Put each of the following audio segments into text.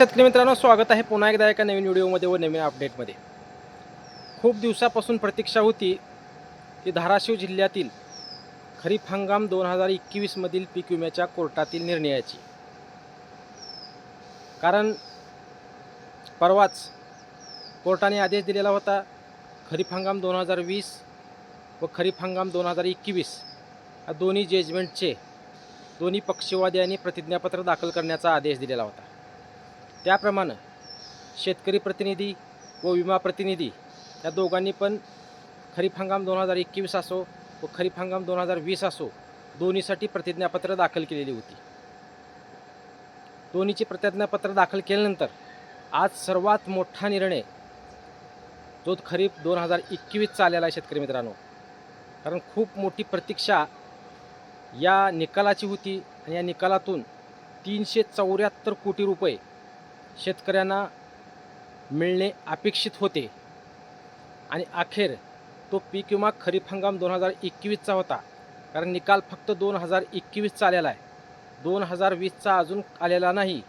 शेतकरी मित्रांनो स्वागत आहे पुन्हा एकदा एका नवीन व्हिडिओमध्ये व नवीन अपडेटमध्ये. खूप दिवसापासून प्रतीक्षा होती की धाराशिव जिल्ह्यातील खरीप हंगाम दोन हजार एकवीसमधील पीक विम्याच्या कोर्टातील निर्णयाची. कारण परवाच कोर्टाने आदेश दिलेला होता खरीप हंगाम दोन हजार वीस व खरीप हंगाम दोन हजार एकवीस या दोन्ही जजमेंटचे दोन्ही पक्षवादी आणि प्रतिज्ञापत्र दाखल करण्याचा आदेश दिलेला होता. त्याप्रमाणे शेतकरी प्रतिनिधी व विमा प्रतिनिधी या दोघांनी पण खरीप हंगाम दोन हजार एकवीस असो व खरीप हंगाम दोन हजार वीस असो दोन्हीसाठी प्रतिज्ञापत्र दाखल केलेली होती. दोन्हीची प्रतिज्ञापत्र दाखल केल्यानंतर आज सर्वात मोठा निर्णय जो खरीप दोन हजार एकवीसचा आलेला आहे शेतकरी मित्रांनो. कारण खूप मोठी प्रतीक्षा या निकालाची होती आणि या निकालातून तीनशे चौऱ्याहत्तर कोटी रुपये शेतकऱ्यांना मिळणे अपेक्षित होते. आणि अखेर तो पीक विमा खरीप हंगाम दोन हजार एकवीसचा होता. कारण निकाल फक्त दोन हजार एकवीसचा आलेला आहे. दोन हजार वीसचा अजून आलेला नाही.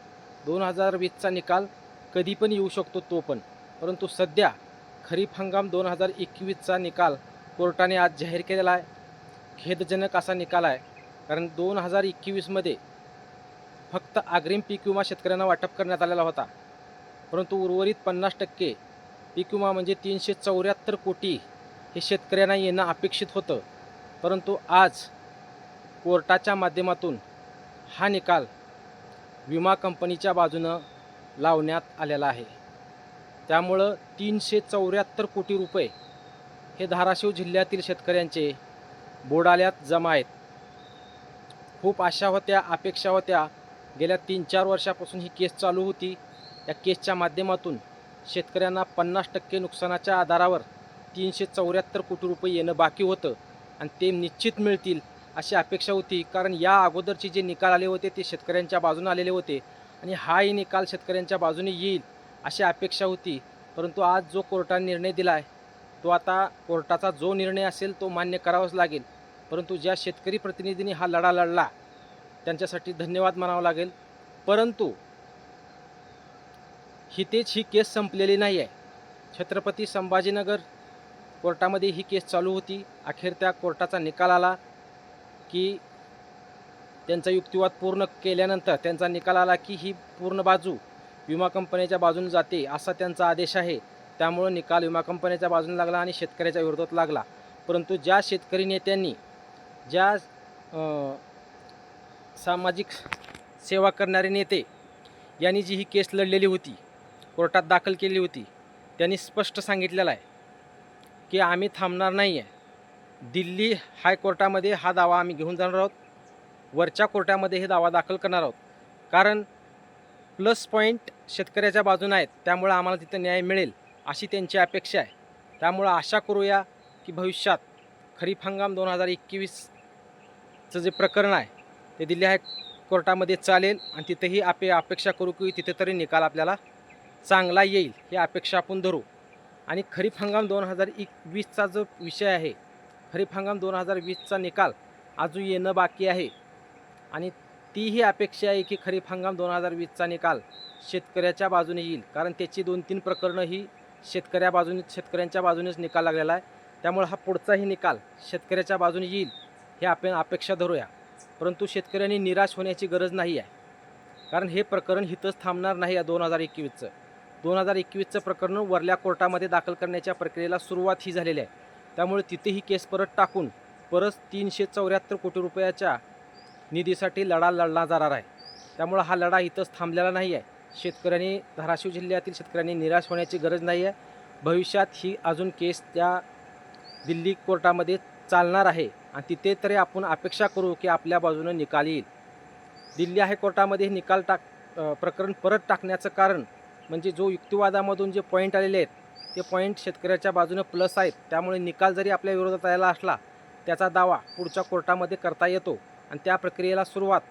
दोन हजार वीसचा निकाल कधी पण येऊ शकतो तो पण. परंतु सध्या खरीप हंगाम दोन हजार एकवीसचा निकाल कोर्टाने आज जाहीर केलेला आहे. खेदजनक असा निकाल आहे. कारण दोन हजार एकवीसमध्ये फक्त अग्रिम पीक विमा शेतकऱ्यांना वाटप करण्यात आलेला होता. परंतु उर्वरित पन्नास टक्के पीक विमा म्हणजे तीनशे चौऱ्याहत्तर कोटी हे शेतकऱ्यांना येणं अपेक्षित होतं. परंतु आज कोर्टाच्या माध्यमातून हा निकाल विमा कंपनीच्या बाजूनं लावण्यात आलेला आहे. त्यामुळं तीनशे चौऱ्याहत्तर कोटी रुपये हे धाराशिव जिल्ह्यातील शेतकऱ्यांचे बोडाल्यात जमा आहेत. खूप आशा होत्या अपेक्षा होत्या गेल्या तीन चार वर्षापासून ही केस चालू होती. या केसच्या माध्यमातून शेतकऱ्यांना पन्नास टक्के नुकसानाच्या आधारावर तीनशे चौऱ्याहत्तर कोटी रुपये येणं बाकी होतं आणि ते निश्चित मिळतील अशी अपेक्षा होती. कारण या अगोदरचे जे निकाल आले होते ते शेतकऱ्यांच्या बाजूने आलेले होते आणि हाही निकाल शेतकऱ्यांच्या बाजूने येईल अशी अपेक्षा होती. परंतु आज जो कोर्टाने निर्णय दिला आहे तो आता कोर्टाचा जो निर्णय असेल तो मान्य करावाच लागेल. परंतु ज्या शेतकरी प्रतिनिधींनी हा लढा लढला त्यांच्यासाठी धन्यवाद मानावं लागेल. परंतु हितेच ही केस संपलेली नाही आहे छत्रपती संभाजीनगर कोर्टामध्ये ही केस चालू होती. अखेर त्या कोर्टाचा निकाल आला की त्यांचा युक्तिवाद पूर्ण केल्यानंतर त्यांचा निकाल आला की ही पूर्ण बाजू विमा कंपनीच्या बाजूने जाते असा त्यांचा आदेश आहे. त्यामुळं निकाल विमा कंपनीच्या बाजूने लागला आणि शेतकऱ्याच्या विरोधात लागला. परंतु ज्या शेतकरी नेत्यांनी ज्या सामाजिक सेवा करणारे नेते यांनी जी ही केस लढलेली होती कोर्टात दाखल केली होती त्यांनी स्पष्ट सांगितलेलं आहे की आम्ही थांबणार नाही आहे दिल्ली हायकोर्टामध्ये हा दावा आम्ही घेऊन जाणार आहोत. वरच्या कोर्टामध्ये हे दावा दाखल करणार आहोत. कारण प्लस पॉईंट शेतकऱ्याच्या बाजूने आहेत. त्यामुळं आम्हाला तिथं न्याय मिळेल अशी त्यांची अपेक्षा आहे. त्यामुळं आशा करूया की भविष्यात खरीप हंगाम दोन हजार एकवीसचं जे प्रकरण आहे ते दिल्ली हाय कोर्टामध्ये चालेल आणि तिथेही आपे अपेक्षा करू की तिथे तरी निकाल आपल्याला चांगला येईल ही अपेक्षा आपण धरू. आणि खरीप हंगाम दोन हजार एकवीसचा जो विषय आहे खरीप हंगाम दोन हजार वीसचा निकाल अजून येणं बाकी आहे. आणि तीही अपेक्षा आहे की खरीप हंगाम दोन हजार वीसचा निकाल शेतकऱ्याच्या बाजूने येईल कारण त्याची दोन तीन प्रकरणं ही शेतकऱ्या बाजूने शेतकऱ्यांच्या बाजूनेच निकाल लागलेला आहे. त्यामुळे हा पुढचाही निकाल शेतकऱ्याच्या बाजूने येईल हे आपण अपेक्षा धरूया. परंतु शेतकऱ्यांनी निराश होण्याची गरज नाही आहे. कारण हे प्रकरण हिथंच थांबणार नाही आहे दोन हजार एकवीसचं. दोन हजार एकवीसचं प्रकरण वरल्या कोर्टामध्ये दाखल करण्याच्या प्रक्रियेला सुरुवात ही झालेली आहे. त्यामुळे तिथे ही केस परत टाकून परत तीनशे चौऱ्याहत्तर कोटी रुपयाच्या निधीसाठी लढा लढला जाणार आहे. त्यामुळं हा लढा इथंच थांबलेला नाही आहे. शेतकऱ्यांनी धाराशिव जिल्ह्यातील शेतकऱ्यांनी निराश होण्याची गरज नाही आहे. भविष्यात ही अजून केस त्या दिल्ली कोर्टामध्ये चालणार आहे. आणि तिथे तरी आपण अपेक्षा करू की आपल्या बाजूनं निकाल येईल. दिल्ली हायकोर्टामध्ये हे निकाल टाक प्रकरण परत टाकण्याचं कारण म्हणजे जो युक्तिवादामधून जे पॉईंट आलेले आहेत ते पॉईंट शेतकऱ्याच्या बाजूनं प्लस आहेत. त्यामुळे निकाल जरी आपल्या विरोधात आलेला असला त्याचा दावा पुढच्या कोर्टामध्ये करता येतो. आणि त्या प्रक्रियेला सुरुवात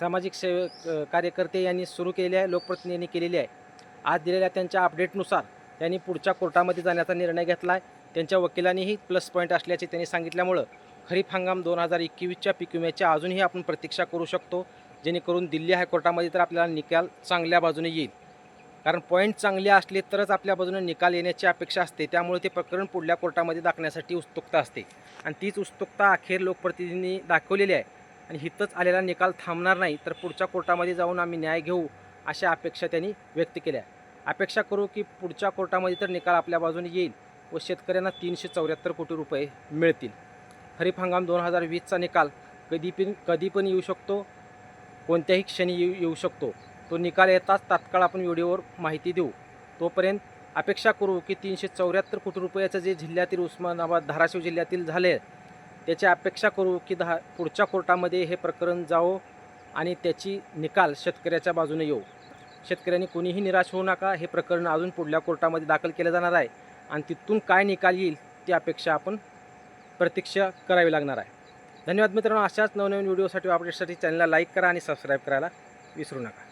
सामाजिक सेवे कार्यकर्ते यांनी सुरू केली आहे लोकप्रतिनिधींनी केलेली आहे. आज दिलेल्या त्यांच्या अपडेटनुसार त्यांनी पुढच्या कोर्टामध्ये जाण्याचा निर्णय घेतला आहे त्यांच्या वकिलांनीही प्लस पॉईंट असल्याचे त्यांनी सांगितल्यामुळं खरीप हंगाम दोन हजार एकवीसच्या पीक विम्याच्या अजूनही आपण प्रतीक्षा करू शकतो. जेणेकरून दिल्ली हायकोर्टामध्ये तर आपल्याला निकाल चांगल्या बाजूने येईल. कारण पॉईंट चांगले असले तरच आपल्या बाजूने निकाल येण्याची अपेक्षा असते. त्यामुळे ते प्रकरण पुढल्या कोर्टामध्ये दाखण्यासाठी उत्सुकता असते. आणि तीच उत्सुकता अखेर लोकप्रतिनिधींनी दाखवलेली आहे. आणि हितच आलेला निकाल थांबणार नाही तर पुढच्या कोर्टामध्ये जाऊन आम्ही न्याय घेऊ अशा अपेक्षा त्यांनी व्यक्त केल्या अपेक्षा करू की पुढच्या कोर्टामध्ये तर निकाल आपल्या बाजूने येईल व शेतकऱ्यांना तीनशे चौऱ्याहत्तर कोटी रुपये मिळतील. खरीप हंगाम दोन हजार वीसचा निकाल कधी पण कधी पण येऊ शकतो कोणत्याही क्षणी येऊ येऊ शकतो. तो निकाल येताच तात्काळ आपण व्हिडिओवर माहिती देऊ. तोपर्यंत अपेक्षा करू की तीनशे चौऱ्याहत्तर कोटी रुपयाचं जे जिल्ह्यातील उस्मानाबाद धाराशिव जिल्ह्यातील झाले त्याची अपेक्षा करू की दहा पुढच्या कोर्टामध्ये हे प्रकरण जावो आणि त्याची निकाल शेतकऱ्याच्या बाजूने येऊ. शेतकऱ्यांनी कोणीही निराश होऊ नका. हे प्रकरण अजून पुढल्या कोर्टामध्ये दाखल केलं जाणार आहे आणि तिथून काय निकाल येईल ती अपेक्षा आपण प्रतीक्षा करावी लागणार आहे. धन्यवाद मित्रांनो. अशाच नवनवीन व्हिडिओसाठी अपडेटसाठी चॅनलला लाईक करा आणि सबस्क्राईब करायला विसरू नका.